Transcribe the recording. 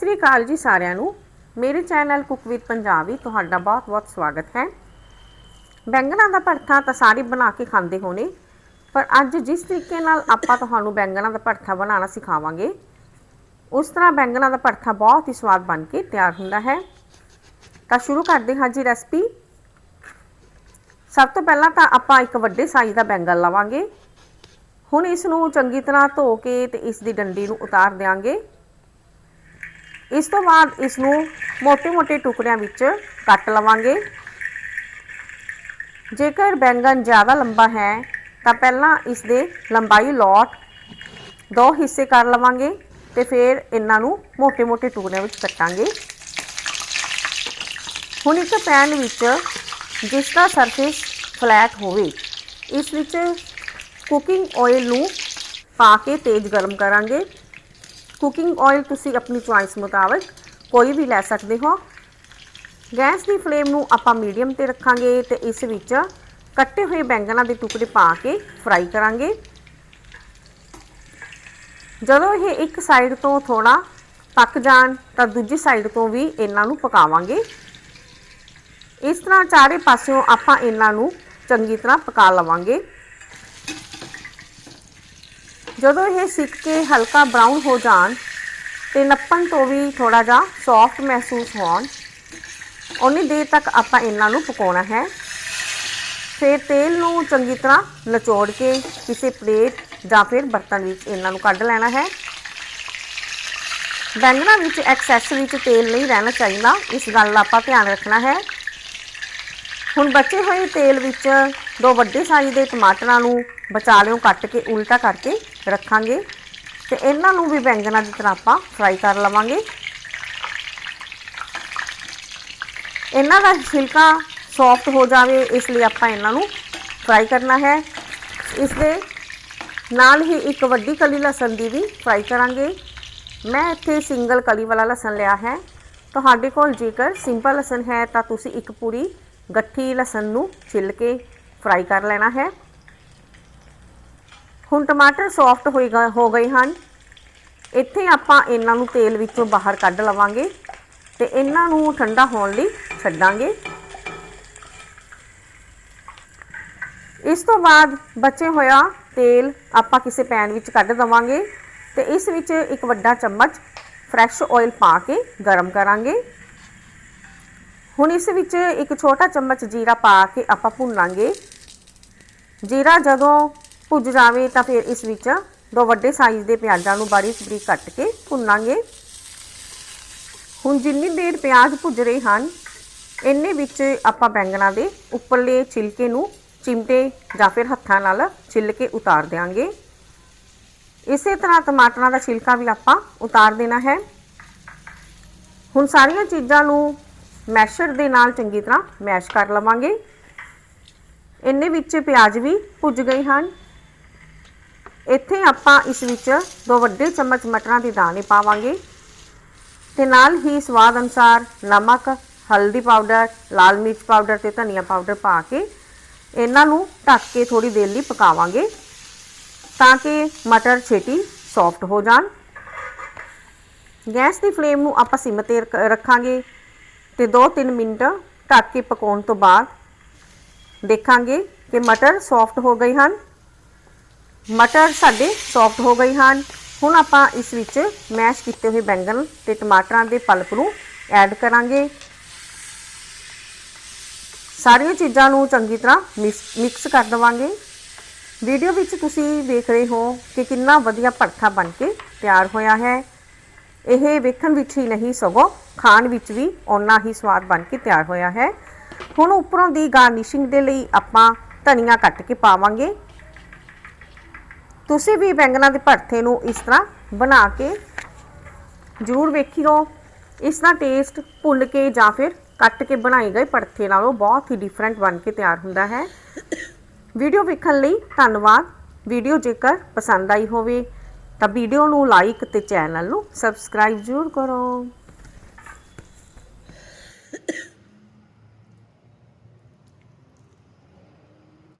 ਸ੍ਰੀ ਅਕਾਲ ਜੀ ਸਾਰਿਆਂ ਨੂੰ। ਮੇਰੇ ਚੈਨਲ ਕੁਕ ਵਿਦ ਪੰਜਾਬੀ ਤੁਹਾਡਾ ਬਹੁਤ-ਬਹੁਤ ਸਵਾਗਤ ਹੈ। ਬੈਂਗਣਾ ਦਾ ਭਰਥਾ ਤਾਂ ਸਾਰੇ ਬਣਾ ਕੇ ਖਾਂਦੇ ਹੋਣੇ, ਪਰ ਅੱਜ ਜਿਸ ਤਰੀਕੇ ਨਾਲ ਆਪਾਂ ਤੁਹਾਨੂੰ ਬੈਂਗਣਾ ਦਾ ਭਰਥਾ ਬਣਾਉਣਾ ਸਿਖਾਵਾਂਗੇ, ਉਸ ਤਰ੍ਹਾਂ ਬੈਂਗਣਾ ਦਾ ਭਰਥਾ ਬਹੁਤ ਹੀ ਸਵਾਦ ਬਣ ਕੇ ਤਿਆਰ ਹੁੰਦਾ ਹੈ। ਤਾਂ ਸ਼ੁਰੂ ਕਰਦੇ ਹਾਂ ਜੀ ਰੈਸਪੀ। ਸਭ ਤੋਂ ਪਹਿਲਾਂ ਤਾਂ ਆਪਾਂ ਇੱਕ ਵੱਡੇ ਸਾਈਜ਼ ਦਾ ਬੈਂਗਣ ਲਵਾਂਗੇ। ਹੁਣ ਇਸ ਨੂੰ ਚੰਗੀ ਤਰ੍ਹਾਂ ਧੋ ਕੇ ਤੇ ਇਸ ਦੀ ਡੰਡੀ ਨੂੰ ਉਤਾਰ ਦੇਵਾਂਗੇ ਇਸ ਤੋਂ ਬਾਅਦ ਇਸ ਨੂੰ ਮੋਟੇ ਮੋਟੇ ਟੁਕੜਿਆਂ ਵਿੱਚ ਕੱਟ ਲਵਾਂਗੇ। ਜੇਕਰ ਬੈਂਗਨ ਜ਼ਿਆਦਾ ਲੰਬਾ ਹੈ, ਤਾਂ ਪਹਿਲਾਂ ਇਸ ਦੇ ਲੰਬਾਈ ਲੋਟ ਦੋ ਹਿੱਸੇ ਕਰ ਲਵਾਂਗੇ ਤੇ ਫਿਰ ਇਹਨਾਂ ਨੂੰ ਮੋਟੇ ਮੋਟੇ ਟੁਕੜਿਆਂ ਵਿੱਚ ਕੱਟਾਂਗੇ। ਹੁਣ ਇਸ ਪੈਨ ਵਿੱਚ ਜਿਸ ਦਾ ਸਰਫੇਸ ਫਲੈਟ ਹੋਵੇ, ਇਸ ਵਿੱਚ ਕੁਕਿੰਗ ਆਇਲ ਨੂੰ ਪਾ ਕੇ ਤੇਜ਼ ਗਰਮ ਕਰਾਂਗੇ। ਕੁਕਿੰਗ ਆਇਲ ਤੁਸੀਂ ਆਪਣੀ ਚੁਆਇਸ ਮੁਤਾਬਕ ਕੋਈ ਵੀ ਲੈ ਸਕਦੇ ਹੋ। ਗੈਸ ਦੀ ਫਲੇਮ ਨੂੰ ਆਪਾਂ ਮੀਡੀਅਮ ਤੇ ਰੱਖਾਂਗੇ ਤੇ ਇਸ ਵਿੱਚ ਕੱਟੇ ਹੋਏ ਬੈਂਗਣਾ ਦੇ ਟੁਕੜੇ ਪਾ ਕੇ ਫਰਾਈ ਕਰਾਂਗੇ। ਜਦੋਂ ਇਹ ਇੱਕ ਸਾਈਡ ਤੋਂ ਥੋੜਾ ਪੱਕ ਜਾਣ ਤਾਂ ਦੂਜੀ ਸਾਈਡ ਤੋਂ ਵੀ ਇਹਨਾਂ ਨੂੰ ਪਕਾਵਾਂਗੇ। ਇਸ ਤਰ੍ਹਾਂ ਚਾਰੇ ਪਾਸਿਓਂ ਆਪਾਂ ਇਹਨਾਂ ਨੂੰ ਚੰਗੀ ਤਰ੍ਹਾਂ ਪਕਾ ਲਵਾਂਗੇ। ਜਦੋਂ ਇਹ ਸਿੱਕ ਕੇ ਹਲਕਾ ਬਰਾਊਨ ਹੋ ਜਾਣ ਤੇ ਨੱਪਣ ਤੋਂ ਵੀ ਥੋੜਾ ਜਿਹਾ ਸੌਫਟ ਮਹਿਸੂਸ ਹੋਣ ਉਨੀ ਦੇਰ ਤੱਕ ਆਪਾਂ ਇਹਨਾਂ ਨੂੰ ਪਕਾਉਣਾ ਹੈ। ਫਿਰ ਤੇਲ ਨੂੰ ਚੰਗੀ ਤਰ੍ਹਾਂ ਨਿਚੋੜ ਕੇ ਕਿਸੇ ਪਲੇਟ ਜਾਂ ਫਿਰ ਬਰਤਨ ਵਿੱਚ ਇਹਨਾਂ ਨੂੰ ਕੱਢ ਲੈਣਾ ਹੈ। ਬੈਂਗਣਾ ਵਿੱਚ ਐਕਸੈਸ ਵਿੱਚ ਤੇਲ ਨਹੀਂ ਰਹਿਣਾ ਚਾਹੀਦਾ, ਇਸ ਗੱਲ ਦਾ ਆਪਾਂ ਧਿਆਨ ਰੱਖਣਾ ਹੈ। ਹੁਣ ਬਚੇ ਹੋਏ ਤੇਲ ਵਿੱਚ ਦੋ ਵੱਡੇ ਸਾਈਜ਼ ਦੇ ਟਮਾਟਰਾਂ ਨੂੰ ਬਚਾ ਲਿਓ, ਕੱਟ ਕੇ, ਉਲਟਾ ਕਰਕੇ ਰੱਖਾਂਗੇ ਤੇ ਇਹਨਾਂ ਨੂੰ ਵੀ ਬੈਂਗਣਾ ਦੀ ਤਰ੍ਹਾਂ ਆਪਾਂ ਫਰਾਈ ਕਰ ਲਵਾਂਗੇ। ਇਹਨਾਂ ਦਾ ਛਿਲਕਾ ਸੌਫਟ ਹੋ ਜਾਵੇ, ਇਸ ਲਈ ਆਪਾਂ ਇਹਨਾਂ ਨੂੰ ਫਰਾਈ ਕਰਨਾ ਹੈ। ਇਸ ਦੇ ਨਾਲ ਹੀ ਇੱਕ ਵੱਡੀ ਕਲੀ ਲਸਣ ਦੀ ਵੀ ਫਰਾਈ ਕਰਾਂਗੇ। ਮੈਂ ਇੱਥੇ ਸਿੰਗਲ ਕਲੀ ਵਾਲਾ ਲਸਣ ਲਿਆ ਹੈ। ਤੁਹਾਡੇ ਕੋਲ ਜੇਕਰ ਸਿੰਪਲ ਲਸਣ ਹੈ ਤਾਂ ਤੁਸੀਂ ਇੱਕ ਪੂਰੀ ਗੱਠੀ ਲਸਣ ਨੂੰ ਛਿੱਲ ਕੇ ਫਰਾਈ ਕਰ ਲੈਣਾ ਹੈ। ਹੁਣ ਟਮਾਟਰ ਸੌਫਟ ਹੋਏਗਾ ਹੋ ਗਏ ਹਨ। ਇੱਥੇ ਆਪਾਂ ਇਹਨਾਂ ਨੂੰ ਤੇਲ ਵਿੱਚੋਂ ਬਾਹਰ ਕੱਢ ਲਵਾਂਗੇ ਤੇ ਇਹਨਾਂ ਨੂੰ ਠੰਡਾ ਹੋਣ ਲਈ ਛੱਡਾਂਗੇ। ਇਸ ਤੋਂ ਬਾਅਦ ਬਚੇ ਹੋਇਆ ਤੇਲ ਆਪਾਂ ਕਿਸੇ ਪੈਨ ਵਿੱਚ ਕੱਢ ਦਵਾਂਗੇ ਤੇ ਇਸ ਵਿੱਚ ਇੱਕ ਵੱਡਾ ਚਮਚ ਫਰੈਸ਼ ਆਇਲ ਪਾ ਕੇ ਗਰਮ ਕਰਾਂਗੇ। ਹੁਣ ਇਸ ਵਿੱਚ ਇੱਕ ਛੋਟਾ ਚਮਚ ਜੀਰਾ ਪਾ ਕੇ ਆਪਾਂ ਭੁੰਨਾਂਗੇ। ਜੀਰਾ ਜਦੋਂ ਭੁੱਜ ਜਾਵੇ ਤਾਂ ਫਿਰ ਇਸ ਵਿੱਚ ਦੋ ਵੱਡੇ ਸਾਈਜ਼ ਦੇ ਪਿਆਜ਼ਾਂ ਨੂੰ ਬਾਰੀਕ ਬਰੀਕ ਕੱਟ ਕੇ ਭੁੰਨਾਂਗੇ। ਹੁਣ ਜਿੰਨੀ ਦੇਰ ਪਿਆਜ਼ ਭੁੱਜ ਰਹੇ ਹਨ, ਇੰਨੇ ਵਿੱਚ ਆਪਾਂ ਬੈਂਗਣਾ ਦੇ ਉੱਪਰਲੇ ਛਿਲਕੇ ਨੂੰ ਚਿਮਟੇ ਜਾਂ ਫਿਰ ਹੱਥਾਂ ਨਾਲ ਛਿੱਲ ਕੇ ਉਤਾਰ ਦੇਵਾਂਗੇ ਇਸੇ ਤਰ੍ਹਾਂ ਟਮਾਟਰਾਂ ਦਾ ਛਿਲਕਾ ਵੀ ਆਪਾਂ ਉਤਾਰ ਦੇਣਾ ਹੈ। ਹੁਣ ਸਾਰੀਆਂ ਚੀਜ਼ਾਂ ਨੂੰ ਮੈਸ਼ਰ ਦੇ ਨਾਲ ਚੰਗੀ ਤਰ੍ਹਾਂ ਮੈਸ਼ ਕਰ ਲਵਾਂਗੇ। ਇੰਨੇ ਵਿੱਚ ਪਿਆਜ਼ ਵੀ ਭੁੱਜ ਗਏ ਹਨ। ਇੱਥੇ ਆਪਾਂ ਇਸ ਵਿੱਚ ਦੋ ਵੱਡੇ ਚਮਚ ਮਟਰਾਂ ਦੇ ਦਾਣੇ ਪਾਵਾਂਗੇ ਤੇ ਨਾਲ ਹੀ ਸਵਾਦ ਅਨੁਸਾਰ ਨਮਕ, ਹਲਦੀ ਪਾਊਡਰ, ਲਾਲ ਮਿਰਚ ਪਾਊਡਰ ਤੇ ਧਨੀਆ ਪਾਊਡਰ ਪਾ ਕੇ ਇਹਨਾਂ ਨੂੰ ਢੱਕ ਕੇ ਥੋੜੀ ਦੇਰ ਲਈ ਪਕਾਵਾਂਗੇ ਤਾਂ ਕਿ ਮਟਰ ਛੇਤੀ ਸੌਫਟ ਹੋ ਜਾਣ। ਗੈਸ ਦੀ ਫਲੇਮ ਨੂੰ ਆਪਾਂ ਸਿਮ ਤੇ ਰੱਖਾਂਗੇ ਤੇ 2-3 ਮਿੰਟ ਢੱਕ ਕੇ ਪਕਾਉਣ ਤੋਂ ਬਾਅਦ ਦੇਖਾਂਗੇ ਕਿ ਮਟਰ ਸੌਫਟ ਹੋ ਗਏ ਹਨ। ਮਟਰ ਸਾਡੇ ਸੌਫਟ ਹੋ ਗਏ ਹਨ। ਹੁਣ ਆਪਾਂ ਇਸ ਵਿੱਚ ਮੈਸ਼ ਕੀਤੇ ਹੋਏ ਬੈਂਗਣ ਤੇ ਟਮਾਟਰਾਂ ਦੇ ਪਲਪ ਨੂੰ ਐਡ ਕਰਾਂਗੇ। ਸਾਰੀਆਂ ਚੀਜ਼ਾਂ ਨੂੰ ਚੰਗੀ ਤਰ੍ਹਾਂ ਮਿਕਸ ਕਰ ਦਵਾਂਗੇ। ਵੀਡੀਓ ਵਿੱਚ ਤੁਸੀਂ ਦੇਖ ਰਹੇ ਹੋ ਕਿ ਕਿੰਨਾ ਵਧੀਆ ਭਰਥਾ ਬਣ ਕੇ ਤਿਆਰ ਹੋਇਆ ਹੈ। ਇਹ ਵੇਖਣ ਵਿੱਚ ਹੀ ਨਹੀਂ, ਸਗੋਂ ਖਾਣ ਵਿੱਚ ਵੀ ਓਨਾ ਹੀ ਸਵਾਦ ਬਣ ਕੇ ਤਿਆਰ ਹੋਇਆ ਹੈ। ਹੁਣ ਉੱਪਰੋਂ ਦੀ ਗਾਰਨਿਸ਼ਿੰਗ ਦੇ ਲਈ ਆਪਾਂ ਧਨੀਆ ਕੱਟ ਕੇ ਪਾਵਾਂਗੇ। ਤੁਸੀਂ ਵੀ ਬੈਂਗਣਾ ਦੇ ਭਰਥੇ ਨੂੰ ਇਸ ਤਰ੍ਹਾਂ ਬਣਾ ਕੇ ਜ਼ਰੂਰ ਵੇਖਿਓ ਇਸ ਦਾ ਟੇਸਟ ਭੁੱਲ ਕੇ ਜਾਂ ਫਿਰ ਕੱਟ ਕੇ ਬਣਾਏ ਗਏ ਭਰਥੇ ਨਾਲੋਂ ਬਹੁਤ ਹੀ ਡਿਫਰੈਂਟ ਬਣ ਕੇ ਤਿਆਰ ਹੁੰਦਾ ਹੈ। ਵੀਡੀਓ ਵੇਖਣ ਲਈ ਧੰਨਵਾਦ। ਵੀਡੀਓ ਜੇਕਰ ਪਸੰਦ ਆਈ ਹੋਵੇ ਤਾਂ ਵੀਡੀਓ ਨੂੰ ਲਾਈਕ ਤੇ ਚੈਨਲ ਨੂੰ ਸਬਸਕ੍ਰਾਈਬ ਜ਼ਰੂਰ ਕਰੋ।